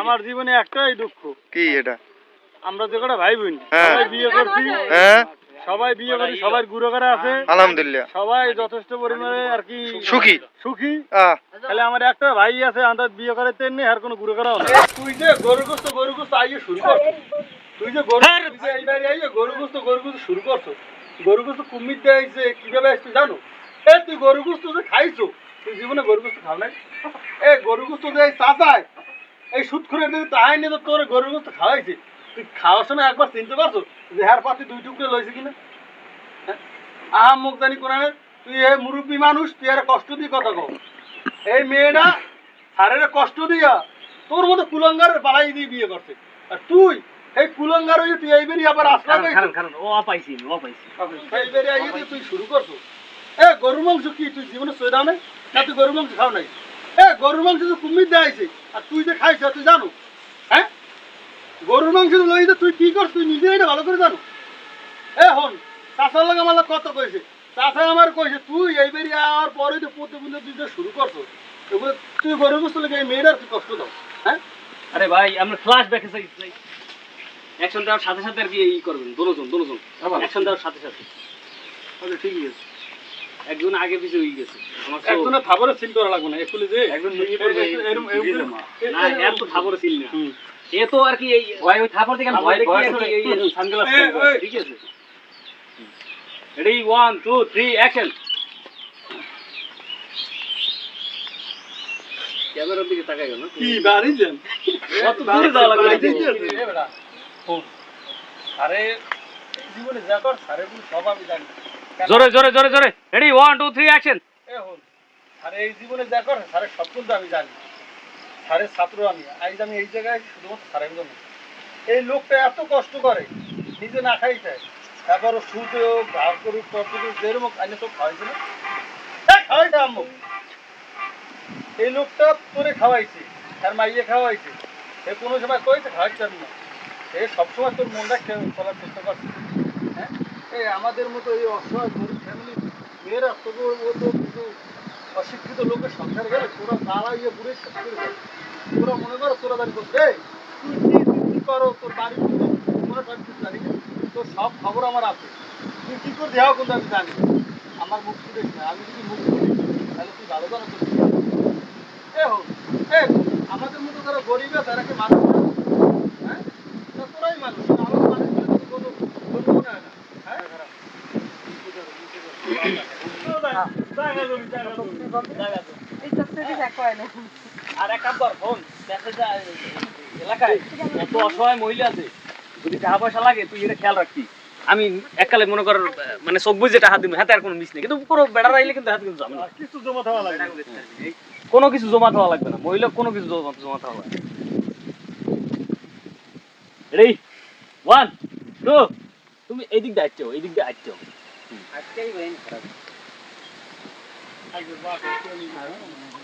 আমার জীবনে একটাই দুঃখ। কি এটা? আমরা যে কটা ভাই বোন হ্যাঁ। সবাই বিয়ে করছি। হ্যাঁ। সবাই বিয়ে করি সবাই গুরু করে আছে। আলহামদুলিল্লাহ। সবাই যথেষ্ট পরিমাণে আর কি সুখী। সুখী। তাহলে আমার একটা ভাই আছে আমরা বিয়ে করে তেমনি আর কোনো গুরু করাও না। তুই যে গরু গোস্ত গরু গোস্ত আইয়ে শুরু কর। তুই যে গরু এইবারে আইয়ে গরু গোস্ত গরু গোস্ত শুরু করছ। গরু গোস্ত কুমির দিয়ে আইছে কীভাবে আসছে জানো? এ তুই গরু গোস্ত যে খাইছো তুই জীবনে গরু গোস্ত খাও নাই। এ গরু গোস্ত যে চাচাই এই সুদ করে দিতে তাই নিয়ে তো তোর গরু গোস্ত খাওয়াইছে। তুই খাওয়ার সময় একবার চিনতে পারছ যে হার পাতি দুই টুকরে লইছে কিনা? হ্যাঁ? আহা মুখ জানি কোন তুই এ মুরব্বী মানুষ তুই আর কষ্ট দিয়ে কথা কও। এই মেয়েটা সারের কষ্ট দিয়া তোর মতো কুলঙ্গার পালাই দিয়ে বিয়ে করছে। আর তুই এই কুলঙ্গার হয়ে তুই এই বেরিয়ে আবার আসলা ও পাইছি ও পাইছি। এই বেরিয়ে আইয়ে তুই শুরু করছ। এ গরু মাংস কি তুই জীবনে সইদাও নাই? না তুই গরু মাংস খাও নাই? এ গরু মাংস তো কুমির দেয় আইছে আর তুই যে খাইছ তুই জানো? হ্যাঁ? গরুর মাংস লই তুই কি কর তুই নিজে এটা ভালো করে জানো? এ হন চাষার লাগে আমার কত কইছে। চাষা আমার কইছে তুই এই বেরিয়ে আর পরে তো তুই যে শুরু করছ। তুই গরু গোস্ত লেগে এই মেয়েটার কি কষ্ট দাও? হ্যাঁ? আরে ভাই আমরা ফ্ল্যাশ ব্যাকে চাই অ্যাকশন দেওয়ার সাথে সাথে আর কি এই করবেন দোনোজন দোনোজন অ্যাকশন দেওয়ার সাথে সাথে। আচ্ছা ঠিকই আছে। একজন আগে পিছে হয়ে গেছে। একজনের খাবারে সিল করা লাগবে না একচুয়ালি যে একজন। না এর তো খাবারে ছিল না। এ তো আর কি এই ভয় ওই থাপড় থেকে ভয় এই সানগ্লাস। ঠিক আছে। Ready one two three action ক্যামেরার দিকে তাকাই না? কি বাড়ি যান কত দূরে যাওয়া লাগবে? আরে জীবনে যা কর সারে সব আমি জানি জোরে জোরে জোরে জোরে। Ready one two three action আরে এই জীবনে যা কর সারে সব কিন্তু আমি জানি। সারের ছাত্র আমি। আজ আমি এই জায়গায় শুধুমাত্র সারের জন্য। এই লোকটা এত কষ্ট করে নিজে না খাই খায় তারপর হোক ভাগ করুক টপ করুক যেরকম আইনে সব খাওয়াইছে না? এ, খাওয়াইছে আম্মু। এই লোকটা তোরে খাওয়াইছে তার মাইয়ে খাওয়াইছে। এ কোনো সময় কইছে খাওয়াইছে না। এ সবসময় তোর মনটা চলার চেষ্টা করছে। হ্যাঁ আমাদের মতো এই অসহায় গরিব ফ্যামিলি মেয়েরা তবু ও তো কিছু অশিক্ষিত লোকের সংসার গেলে তোরা তারা ইয়ে বুড়ে করে তোরা মনে করো তোরা দাঁড়িয়ে করছে তুই করো? তোর বাড়ি? কোনো সব কিছু জানি তোর সব খবর আমার আছে। তুই কি করে দেওয়া কিন্তু আমি জানি। আমার মুখ শুনিস না আমি যদি মুখ তাহলে তুই ভালো জানো তোর কি এ হোক, এ, আমাদের মতো যারা গরিব, তারা কি মানুষ না? হ্যাঁ তা তোরাই মানুষ আমার মানুষ বলে তোর কোনো কোনো মনে হয় না হ্যাঁ আর এক কাম ফোন এলাকায় এত অসহায় মহিলা আছে যদি টাকা পয়সা লাগে তুই এটা খেয়াল রাখবি। আমি এককালে মনে কর মানে চোখ বুঝে টাকা দিব হাতে আর কোনো মিস নেই কিন্তু কোনো বেড়া রাইলে কিন্তু হাতে কিন্তু যাবে কিছু জমা থাকা লাগে কোনো কিছু জমা থাওয়া লাগবে না মহিলা কোনো কিছু জমা জমা থাওয়া লাগবে রেডি ওয়ান টু তুমি এই দিক দিয়ে আসছো এই দিক দিয়ে আসছো আজকেই Tiger Rock, I can't even run.